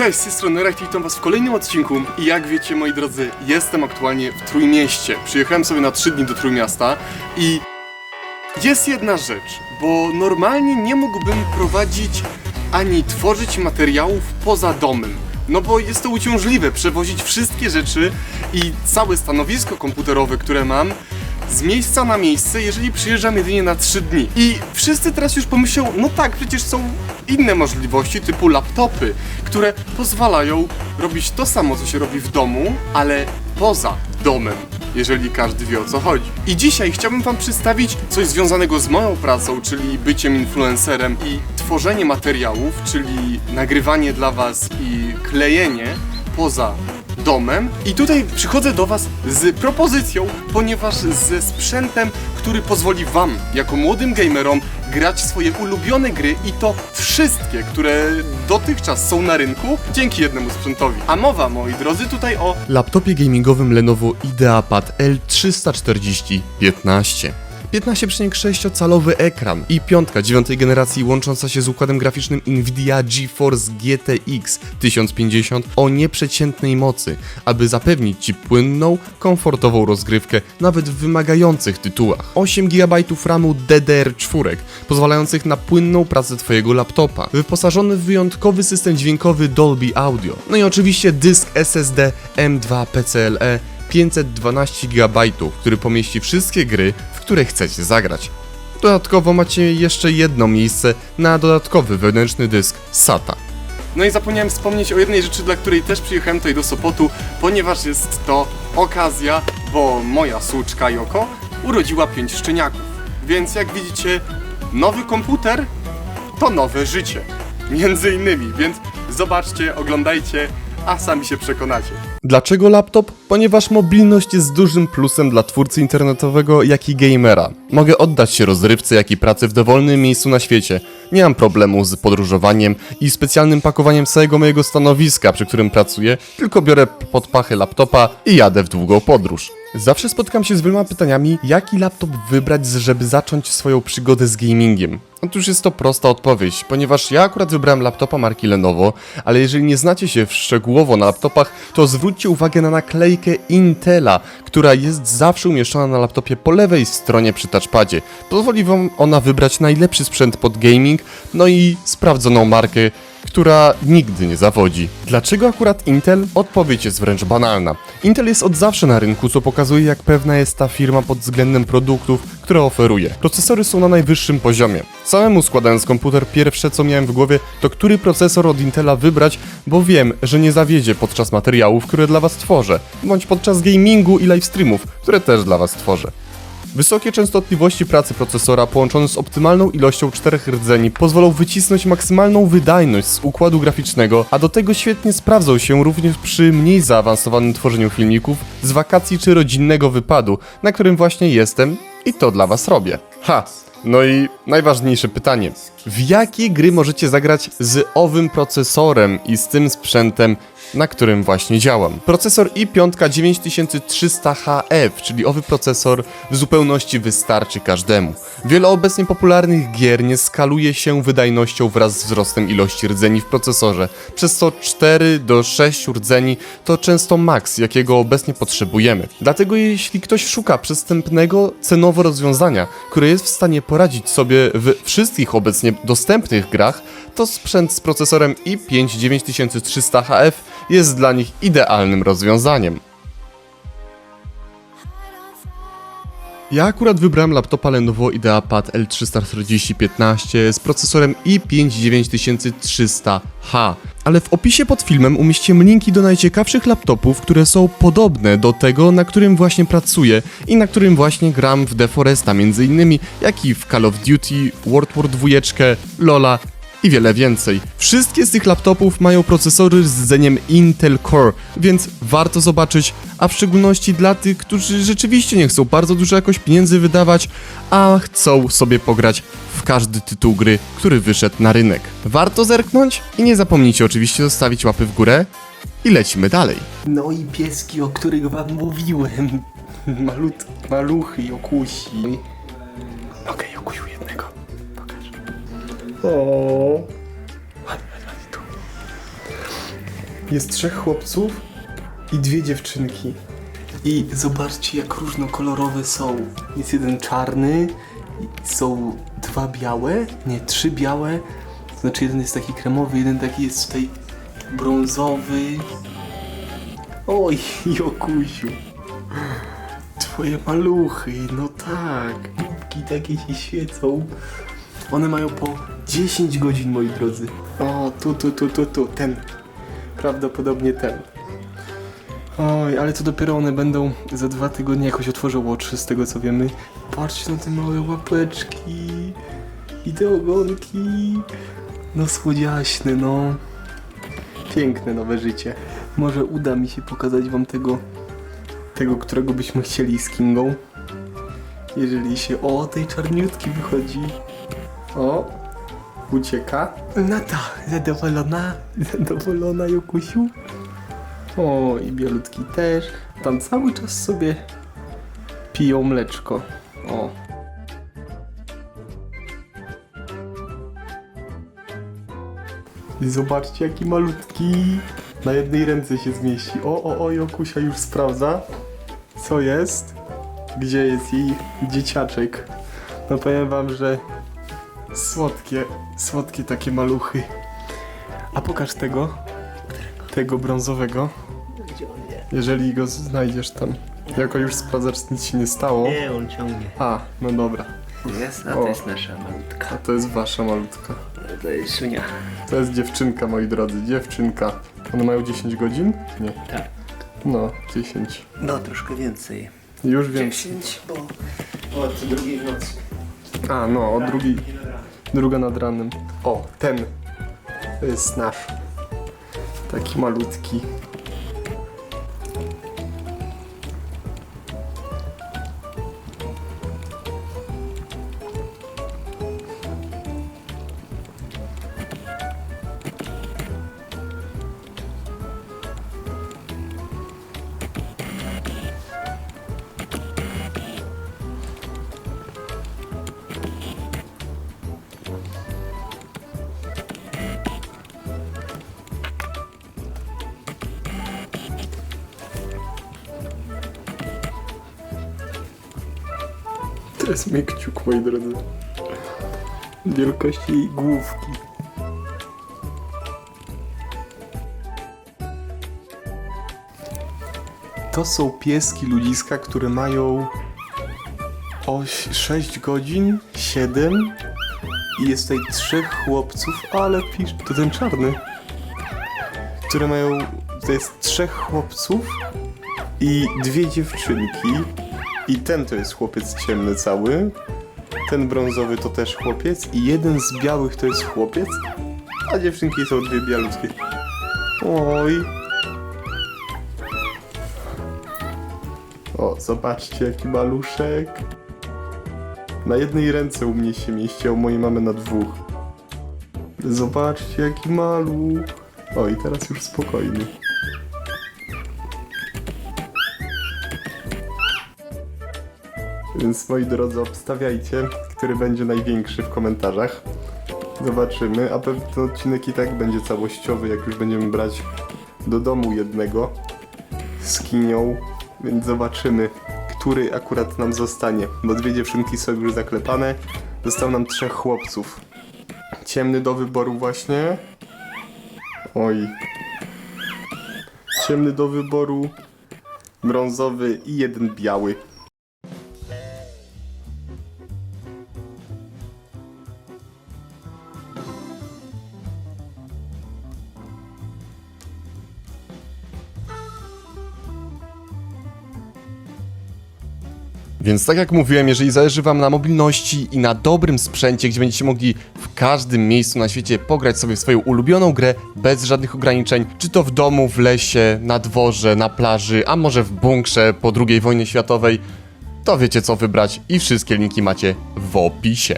Cześć, z tej strony witam was w kolejnym odcinku i jak wiecie moi drodzy, jestem aktualnie w Trójmieście. Przyjechałem sobie na 3 dni do Trójmiasta i jest jedna rzecz, bo normalnie nie mógłbym prowadzić ani tworzyć materiałów poza domem. No bo jest to uciążliwe przewozić wszystkie rzeczy i całe stanowisko komputerowe, które mam z miejsca na miejsce, jeżeli przyjeżdżam jedynie na 3 dni. I wszyscy teraz już pomyślą, no tak, przecież są inne możliwości typu laptopy, które pozwalają robić to samo, co się robi w domu, ale poza domem, jeżeli każdy wie o co chodzi. I dzisiaj chciałbym Wam przedstawić coś związanego z moją pracą, czyli byciem influencerem i tworzenie materiałów, czyli nagrywanie dla Was i klejenie poza domem. I tutaj przychodzę do Was z propozycją, ponieważ ze sprzętem, który pozwoli Wam, jako młodym gamerom, grać swoje ulubione gry i to wszystkie, które dotychczas są na rynku, dzięki jednemu sprzętowi. A mowa, moi drodzy, tutaj o laptopie gamingowym Lenovo IdeaPad L340-15. 15,6-calowy ekran i piątka dziewiątej generacji łącząca się z układem graficznym Nvidia GeForce GTX 1050 o nieprzeciętnej mocy, aby zapewnić Ci płynną, komfortową rozgrywkę nawet w wymagających tytułach. 8 GB RAMu DDR4 pozwalających na płynną pracę Twojego laptopa, wyposażony w wyjątkowy system dźwiękowy Dolby Audio. No i oczywiście dysk SSD M2 PCLE 512 GB, który pomieści wszystkie gry, które chcecie zagrać. Dodatkowo macie jeszcze jedno miejsce na dodatkowy wewnętrzny dysk SATA. No i zapomniałem wspomnieć o jednej rzeczy, dla której też przyjechałem tutaj do Sopotu, ponieważ jest to okazja, bo moja słuczka Joko urodziła pięć szczeniaków. Więc jak widzicie, nowy komputer to nowe życie. Między innymi, więc zobaczcie, oglądajcie, a sami się przekonacie. Dlaczego laptop? Ponieważ mobilność jest dużym plusem dla twórcy internetowego, jak i gamera. Mogę oddać się rozrywce, jak i pracy w dowolnym miejscu na świecie. Nie mam problemu z podróżowaniem i specjalnym pakowaniem całego mojego stanowiska, przy którym pracuję, tylko biorę pod pachę laptopa i jadę w długą podróż. Zawsze spotykam się z wieloma pytaniami, jaki laptop wybrać, żeby zacząć swoją przygodę z gamingiem. Otóż jest to prosta odpowiedź, ponieważ ja akurat wybrałem laptopa marki Lenovo, ale jeżeli nie znacie się szczegółowo na laptopach, to zwróćcie uwagę na naklejkę Intela, która jest zawsze umieszczona na laptopie po lewej stronie przy touchpadzie. Pozwoli wam ona wybrać najlepszy sprzęt pod gaming, no i sprawdzoną markę, która nigdy nie zawodzi. Dlaczego akurat Intel? Odpowiedź jest wręcz banalna. Intel jest od zawsze na rynku, co pokazuje jak pewna jest ta firma pod względem produktów, które oferuje. Procesory są na najwyższym poziomie. Samemu składając komputer, pierwsze co miałem w głowie to który procesor od Intela wybrać, bo wiem, że nie zawiedzie podczas materiałów, które dla Was tworzę, bądź podczas gamingu i live streamów, które też dla Was tworzę. Wysokie częstotliwości pracy procesora połączone z optymalną ilością czterech rdzeni pozwolą wycisnąć maksymalną wydajność z układu graficznego, a do tego świetnie sprawdzą się również przy mniej zaawansowanym tworzeniu filmików z wakacji czy rodzinnego wypadu, na którym właśnie jestem i to dla Was robię. Ha! No i najważniejsze pytanie. W jakie gry możecie zagrać z owym procesorem i z tym sprzętem, na którym właśnie działam? Procesor i5 9300HF, czyli owy procesor w zupełności wystarczy każdemu. Wiele obecnie popularnych gier nie skaluje się wydajnością wraz z wzrostem ilości rdzeni w procesorze, przez co 4 do 6 rdzeni to często maks, jakiego obecnie potrzebujemy. Dlatego jeśli ktoś szuka przystępnego cenowo rozwiązania, które jest w stanie poradzić sobie w wszystkich obecnie dostępnych grach, to sprzęt z procesorem i5 9300HF jest dla nich idealnym rozwiązaniem. Ja akurat wybrałem laptopa Lenovo IdeaPad L340-15 z procesorem i5 9300H. Ale w opisie pod filmem umieściłem linki do najciekawszych laptopów, które są podobne do tego, na którym właśnie pracuję i na którym właśnie gram w Deforesta innymi, jak i w Call of Duty, World War 2, Lola i wiele więcej. Wszystkie z tych laptopów mają procesory z rdzeniem Intel Core, więc warto zobaczyć, a w szczególności dla tych, którzy rzeczywiście nie chcą bardzo dużo jakoś pieniędzy wydawać, a chcą sobie pograć w każdy tytuł gry, który wyszedł na rynek. Warto zerknąć i nie zapomnijcie oczywiście zostawić łapy w górę i lecimy dalej. No i pieski, o których wam mówiłem. Malut, maluchy, Jokusi. Okej, Jokusiu, jednego. O. Jest trzech chłopców i dwie dziewczynki. I zobaczcie, jak różnokolorowe są. Jest jeden czarny, są dwa białe, nie, trzy białe. Znaczy, jeden jest taki kremowy, jeden taki jest tutaj brązowy. Oj, Jokusiu. Twoje maluchy, no tak. Kubki takie się świecą. One mają po 10 godzin, moi drodzy. O, tu, tu, tu, tu, tu, ten. Prawdopodobnie ten. Oj, ale to dopiero one będą za dwa tygodnie jakoś otworzę Watch, z tego co wiemy. Patrzcie na te małe łapeczki i te ogonki. No słodziaśne, no. Piękne nowe życie. Może uda mi się pokazać wam tego, tego, którego byśmy chcieli z Kingą. Jeżeli się... O, tej czarniutki wychodzi. O, ucieka. Nata, zadowolona, zadowolona Jokusiu. O, i bielutki też. Tam cały czas sobie piją mleczko. O. I zobaczcie, jaki malutki. Na jednej ręce się zmieści. O, o, o, Jokusia już sprawdza. Co jest? Gdzie jest jej dzieciaczek? No powiem wam, że słodkie, słodkie takie maluchy. A pokaż tego, tego brązowego. Gdzie on jest? Jeżeli go znajdziesz tam. Jako już sprawdzacz nic się nie stało. Nie, on ciągnie. A, no dobra. Jest, a O. to jest nasza A malutka. to jest wasza malutka. To jest Sunia. To jest dziewczynka, moi drodzy, dziewczynka. One mają 10 godzin? Nie. Tak. No, 10. No, troszkę więcej. Już wiem. 10, bo od drugiej nocy. A, no, o drugiej. Druga nad ranem. O, ten. Jest nasz. Taki malutki. To jest mój kciuk, moi drodzy. Wielkości jej główki. To są pieski ludziska, które mają 6 godzin, 7 i jest tutaj trzech chłopców, ale pisz, to ten czarny, które mają, to jest trzech chłopców i dwie dziewczynki i ten to jest chłopiec ciemny cały, ten brązowy to też chłopiec i jeden z białych to jest chłopiec, a dziewczynki są dwie bialutkie. Oj. O, zobaczcie jaki maluszek. Na jednej ręce u mnie się mieści, a u mojej mamy na dwóch. Zobaczcie jaki maluch. O, i teraz już spokojny. Więc moi drodzy, obstawiajcie, który będzie największy w komentarzach. Zobaczymy, a pewnie ten odcinek i tak będzie całościowy, jak już będziemy brać do domu jednego z kinią, więc zobaczymy, który akurat nam zostanie, bo dwie dziewczynki są już zaklepane, został nam trzech chłopców. Ciemny do wyboru właśnie. Oj. Ciemny do wyboru, brązowy i jeden biały. Więc tak jak mówiłem, jeżeli zależy Wam na mobilności i na dobrym sprzęcie, gdzie będziecie mogli w każdym miejscu na świecie pograć sobie w swoją ulubioną grę bez żadnych ograniczeń, czy to w domu, w lesie, na dworze, na plaży, a może w bunkrze po II wojnie światowej, to wiecie co wybrać i wszystkie linki macie w opisie.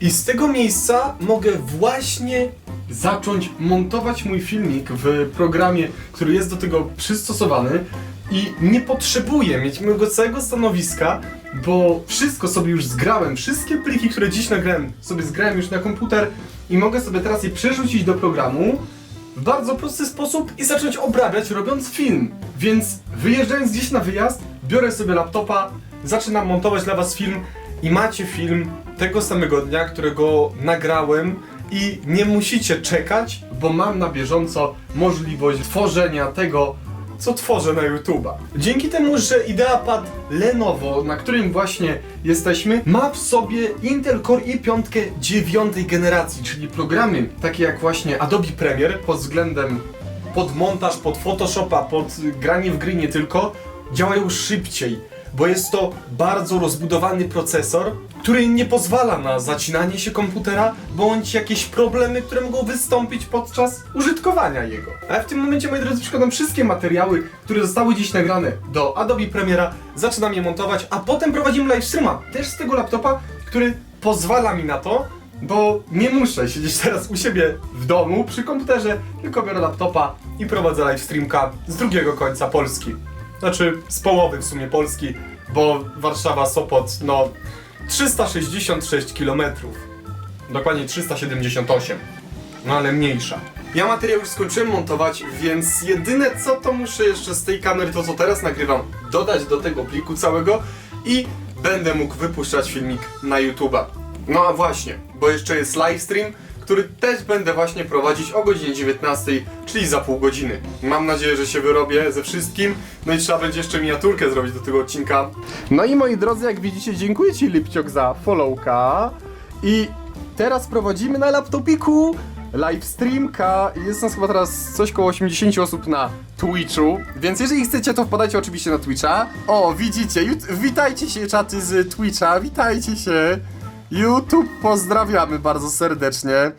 I z tego miejsca mogę właśnie zacząć montować mój filmik w programie, który jest do tego przystosowany i nie potrzebuję mieć mojego całego stanowiska, bo wszystko sobie już zgrałem, wszystkie pliki, które dziś nagrałem, sobie zgrałem już na komputer i mogę sobie teraz je przerzucić do programu, w bardzo prosty sposób i zacząć obrabiać robiąc film. Więc wyjeżdżając gdzieś na wyjazd, biorę sobie laptopa, zaczynam montować dla was film i macie film tego samego dnia, którego nagrałem i nie musicie czekać, bo mam na bieżąco możliwość tworzenia tego, co tworzę na YouTube'a. Dzięki temu, że IdeaPad Lenovo, na którym właśnie jesteśmy, ma w sobie Intel Core i5 dziewiątej generacji, czyli programy takie jak właśnie Adobe Premiere pod względem pod montaż, pod Photoshopa, pod granie w gry nie tylko, działają szybciej, bo jest to bardzo rozbudowany procesor, który nie pozwala na zacinanie się komputera, bądź jakieś problemy, które mogą wystąpić podczas użytkowania jego. A ja w tym momencie, moi drodzy, przykładam wszystkie materiały, które zostały dziś nagrane do Adobe Premiera, zaczynam je montować, a potem prowadzimy live streama, też z tego laptopa, który pozwala mi na to, bo nie muszę siedzieć teraz u siebie w domu przy komputerze, tylko biorę laptopa i prowadzę live streamka z drugiego końca Polski. Znaczy z połowy w sumie Polski, bo Warszawa, Sopot, no 366 km. Dokładnie 378. No ale mniejsza. Ja materiał już skończyłem montować, więc jedyne co to muszę jeszcze z tej kamery, to co teraz nagrywam, dodać do tego pliku całego i będę mógł wypuszczać filmik na YouTube'a. No a właśnie, bo jeszcze jest livestream, który też będę właśnie prowadzić o godzinie 19, czyli za pół godziny. Mam nadzieję, że się wyrobię ze wszystkim, no i trzeba będzie jeszcze miniaturkę zrobić do tego odcinka. No i moi drodzy, jak widzicie, dziękuję Ci Lipciok za followka i teraz prowadzimy na laptopiku live streamka i jest nas chyba teraz coś koło 80 osób na Twitchu, więc jeżeli chcecie to wpadajcie oczywiście na Twitcha. O, widzicie, witajcie się czaty z Twitcha, witajcie się. YouTube pozdrawiamy bardzo serdecznie.